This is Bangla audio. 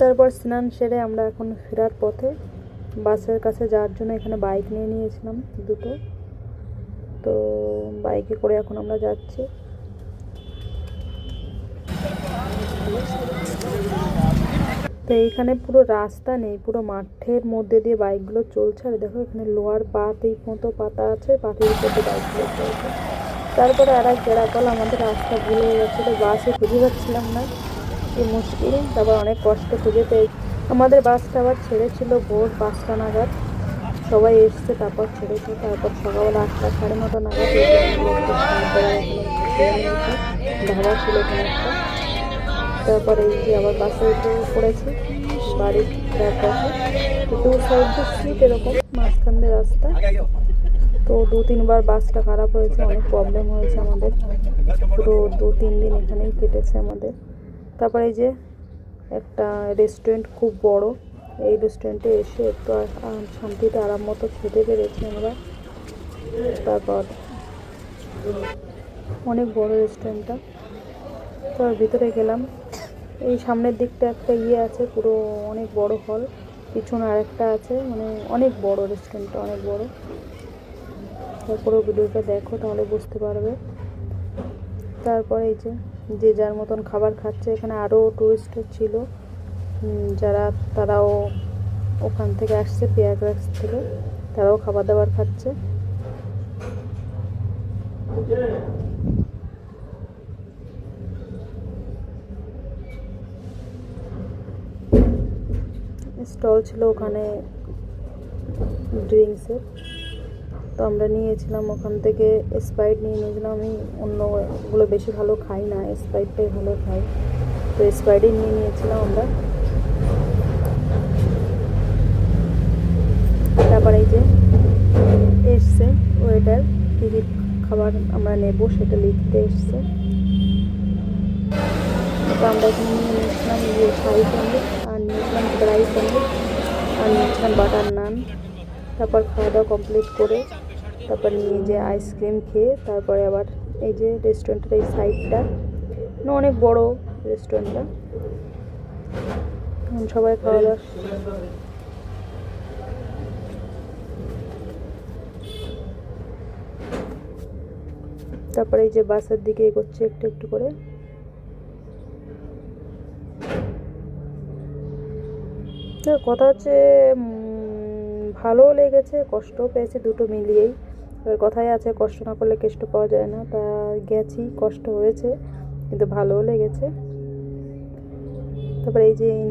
তারপর স্নান সেরে আমরা এখন ফেরার পথে বাসের কাছে যাওয়ার জন্য এখানে বাইক নিয়ে নিয়েছিলাম দুটো। তো বাইকে করে এখন আমরা যাচ্ছি। তো এইখানে পুরো রাস্তা নেই, পুরো মাঠের মধ্যে দিয়ে বাইকগুলো চলছে। আর দেখো এখানে লোহার পাত, এই মতো পাতা আছে পাতের উপর দিয়ে বাইকগুলো চলছে। তারপরে আর এক গেরাকল আমাদের রাস্তা ভুলে গেছিল বাসে খুঁজে পাচ্ছিলাম না। কি মুশকিল? তারপর অনেক কষ্ট খুঁজে পেয়ে আমাদের বাসটা আবার ছেড়েছিল ভোর পাঁচটা নাগাদ। সবাই এসছে, তারপর ছেড়েছে, তারপর সকালবেলা আটটা সাড়ে নটা নাগাদ ধাবা ছিল একটা। তারপরে এই যে আবার বাসে উঠে পড়েছি বাড়ির দু সাইড সিট এরকম, মাঝখান দিয়ে রাস্তা। তো দু তিনবার বাসটা খারাপ হয়েছে, অনেক প্রবলেম হয়েছে আমাদের। পুরো দু তিন দিন এখানেই কেটেছে আমাদের। তারপরে এই যে একটা রেস্টুরেন্ট খুব বড়। এই রেস্টুরেন্টে এসে একটু শান্তিতে আরাম মতো খেতে পেরেছি আমরা। তারপর অনেক বড় রেস্টুরেন্টটা তো আর ভিতরে গেলাম। এই সামনের দিকটা একটা ইয়ে আছে, পুরো অনেক বড় হল পিছনে আরেকটা আছে মানে অনেক বড় রেস্টুরেন্টটা অনেক বড়। তারপরে ভিডিওটা দেখো, তাহলে বুঝতে পারবে। তারপরে এই যে যে যার মতন খাবার খাচ্ছে। এখানে আরও টুরিস্ট ছিল। যারা, তারাও ওখান থেকে আসছে পেয়ারগ্রাস থেকে। তারাও খাবার দাবার খাচ্ছে। স্টল ছিল ওখানে ড্রিঙ্কসের তো আমরা নিয়েছিলাম ওখান থেকে স্প্রাইট নিয়ে নিয়েছিলাম। আমি অন্যগুলো বেশি ভালো খাই না স্প্রাইটটাই ভালো খাই। তো স্প্রাইটই নিয়ে নিয়েছিলাম আমরা। তারপরে এই যে এসছে ওয়েটার কী কী খাবার আমরা নেব সেটা লিখতে এসছে। তো আমরা এখানে নিয়ে নিয়েছিলাম ইয়ে শাহি আর নিয়েছিলাম ড্রাই আর নিয়েছিলাম বাটার নান তারপর খাওয়া দাওয়া কমপ্লিট করে তারপর নিয়ে যে আইসক্রিম খেয়ে তারপরে আবার এই যে রেস্টুরেন্টের এই সাইডটা মানে অনেক বড় রেস্টুরেন্টটা সবাই খাওয়া দাওয়া তারপরে এই যে বাসের দিকে এগোচ্ছে একটু একটু করে। কথা হচ্ছে ভালোও লেগেছে, কষ্টও পেয়েছে দুটো মিলিয়েই। এবার কথাই আছে, কষ্ট না করলে কেষ্ট পাওয়া যায় না। তা গেছি, কষ্ট হয়েছে, কিন্তু ভালোও লেগেছে। তারপরে এই যে নিয়ে